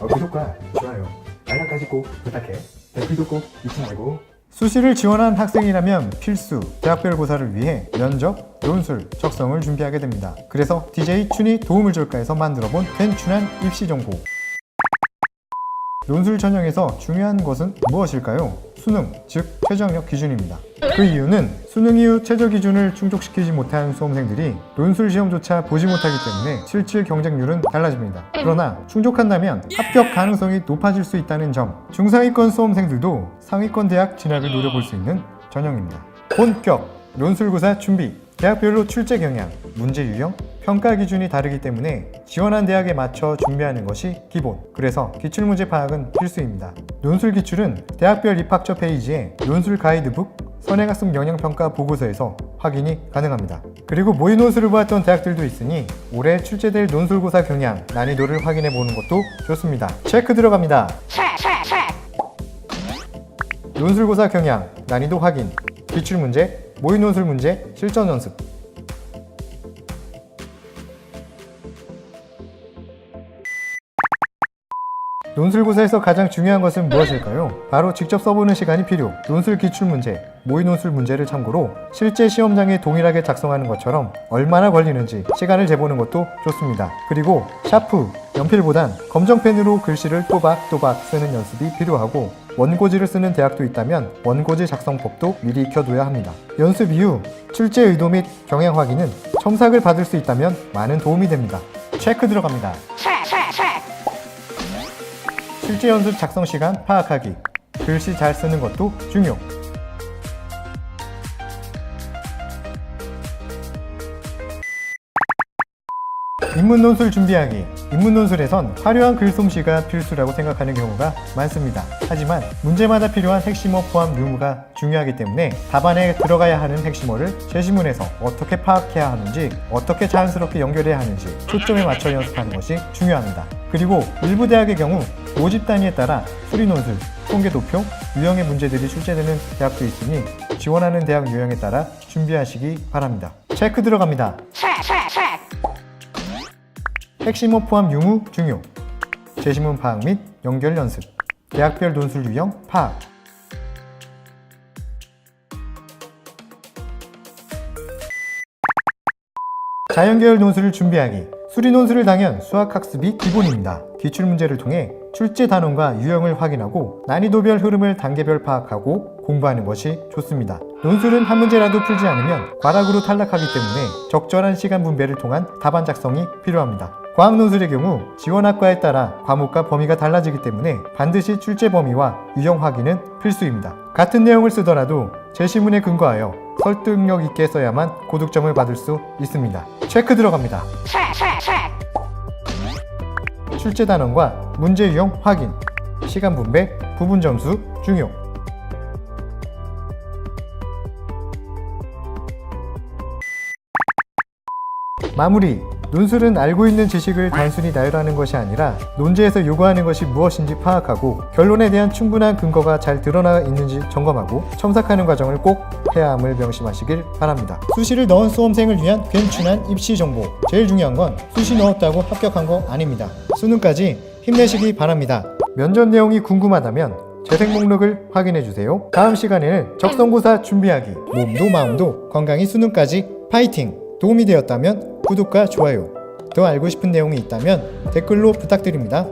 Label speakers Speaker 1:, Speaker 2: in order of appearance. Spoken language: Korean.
Speaker 1: 어, 구독과 좋아요, 알람까지 꼭 부탁해. 댓글도 꼭 잊지 말고.
Speaker 2: 수시를 지원한 학생이라면 필수 대학별 고사를 위해 면접, 논술, 적성을 준비하게 됩니다. 그래서 DJ 춘이 도움을 줄까 해서 만들어본 괜춘한 입시 정보. 논술 전형에서 중요한 것은 무엇일까요? 수능, 즉 최저학력 기준입니다. 그 이유는 수능 이후 최저 기준을 충족시키지 못한 수험생들이 논술 시험조차 보지 못하기 때문에 실질 경쟁률은 달라집니다. 그러나 충족한다면 합격 가능성이 높아질 수 있다는 점, 중상위권 수험생들도 상위권 대학 진학을 노려볼 수 있는 전형입니다. 본격 논술고사 준비, 대학별로 출제 경향, 문제 유형, 평가 기준이 다르기 때문에 지원한 대학에 맞춰 준비하는 것이 기본. 그래서 기출문제 파악은 필수입니다. 논술 기출은 대학별 입학처 페이지에 논술 가이드북, 선행학습 영향평가 보고서에서 확인이 가능합니다. 그리고 모의 논술을 보았던 대학들도 있으니 올해 출제될 논술고사 경향, 난이도를 확인해 보는 것도 좋습니다. 체크 들어갑니다. 논술고사 경향, 난이도 확인, 기출문제, 모의 논술 문제, 실전 연습. 논술고사에서 가장 중요한 것은 무엇일까요? 바로 직접 써보는 시간이 필요. 논술 기출 문제, 모의 논술 문제를 참고로 실제 시험장에 동일하게 작성하는 것처럼 얼마나 걸리는지 시간을 재보는 것도 좋습니다. 그리고 샤프, 연필보단 검정펜으로 글씨를 또박또박 쓰는 연습이 필요하고 원고지를 쓰는 대학도 있다면 원고지 작성법도 미리 익혀둬야 합니다. 연습 이후 출제 의도 및 경향 확인은 첨삭을 받을 수 있다면 많은 도움이 됩니다. 체크 들어갑니다. 실제 연습 작성 시간 파악하기. 글씨 잘 쓰는 것도 중요. 인문 논술 준비하기. 인문 논술에선 화려한 글솜씨가 필수라고 생각하는 경우가 많습니다. 하지만 문제마다 필요한 핵심어 포함 유무가 중요하기 때문에 답안에 들어가야 하는 핵심어를 제시문에서 어떻게 파악해야 하는지, 어떻게 자연스럽게 연결해야 하는지 초점에 맞춰 연습하는 것이 중요합니다. 그리고 일부 대학의 경우 모집 단위에 따라 수리 논술, 통계 도표, 유형의 문제들이 출제되는 대학도 있으니 지원하는 대학 유형에 따라 준비하시기 바랍니다. 체크 들어갑니다. 핵심어 포함 유무 중요. 제시문 파악 및 연결 연습. 대학별 논술 유형 파악. 자연계열 논술을 준비하기. 수리 논술을 당연 수학 학습이 기본입니다. 기출 문제를 통해 출제 단원과 유형을 확인하고 난이도별 흐름을 단계별 파악하고 공부하는 것이 좋습니다. 논술은 한 문제라도 풀지 않으면 과락으로 탈락하기 때문에 적절한 시간 분배를 통한 답안 작성이 필요합니다. 과학 논술의 경우 지원학과에 따라 과목과 범위가 달라지기 때문에 반드시 출제 범위와 유형 확인은 필수입니다. 같은 내용을 쓰더라도 제시문에 근거하여 설득력 있게 써야만 고득점을 받을 수 있습니다. 체크 들어갑니다. 출제 단원과 문제 유형 확인, 시간 분배, 부분 점수 중요. 마무리. 논술은 알고 있는 지식을 단순히 나열하는 것이 아니라 논제에서 요구하는 것이 무엇인지 파악하고 결론에 대한 충분한 근거가 잘 드러나 있는지 점검하고 첨삭하는 과정을 꼭 해야 함을 명심하시길 바랍니다. 수시를 넣은 수험생을 위한 괜춘한 입시 정보. 제일 중요한 건 수시 넣었다고 합격한 거 아닙니다. 수능까지 힘내시기 바랍니다. 면접 내용이 궁금하다면 재생 목록을 확인해 주세요. 다음 시간에는 적성고사 준비하기, 몸도 마음도 건강히 수능까지 파이팅! 도움이 되었다면 구독과 좋아요, 더 알고 싶은 내용이 있다면 댓글로 부탁드립니다.